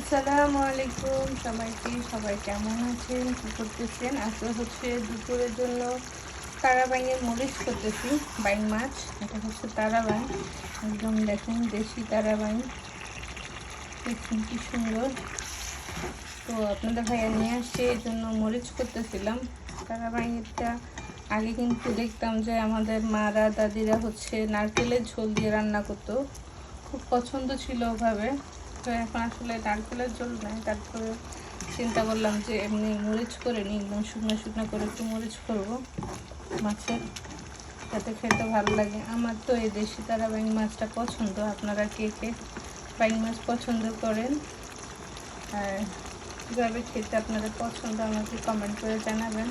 আসসালামু আলাইকুম সবাইকে, সবাই কেমন আছেন? কী করতেছেন? আজকে হচ্ছে দুপুরের জন্য তারা বাইনের মরিচ করতেছি বাইন মাছ, এটা হচ্ছে তারা বাইন একদম দেখেন দেশি তারা বাইন দেখুন কি সুন্দর। তো আপনাদের ভাইয়া নিয়ে আসছে, এই জন্য মরিচ করতেছিলাম। তারা বাইনেরটা আগে কিন্তু দেখতাম যে আমাদের মারা, দাদিরা হচ্ছে নারকেলের ঝোল দিয়ে রান্না করতো। খুব পছন্দ ছিল ওভাবে। তো এখন আসলে নারকেলের ঝোল নাই, তারপরে চিন্তা করলাম যে এমনি মরিচ করে নিই, একদম শুকনো শুকনো করে একটু মরিচ করব মাছের, যাতে খেতে ভালো লাগে। আমার তো এই দেশি তারা বাইং মাছটা পছন্দ, আপনারা কে কে বাইং মাছ পছন্দ করেন? আর কীভাবে খেতে আপনাদের পছন্দ, আমাকে কমেন্ট করে জানাবেন।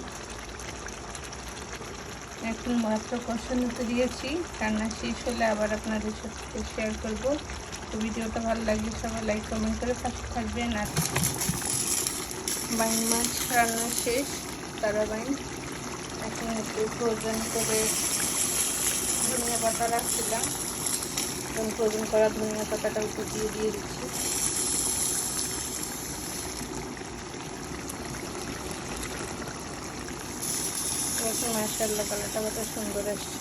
এখন মাত্র কষানোতে দিয়েছি, রান্না শেষ হলে আবার আপনাদের সাথে শেয়ার করব। ভিডিওটা ভালো লাগলে সবাই লাইক কমেন্ট করে পাশে থাকবেন। আর বাইন মাছ রান্না শেষ তারা বাইন এখন একটু ফ্রোজেন করে ধনিয়া পাতা রাখছিলাম। এখন ফ্রোজেন করা ধনিয়া পাতাটা একটু দিয়ে দিয়ে দিচ্ছি। দেখুন মাসাল্লাহ কালারটা কত সুন্দর আসছে।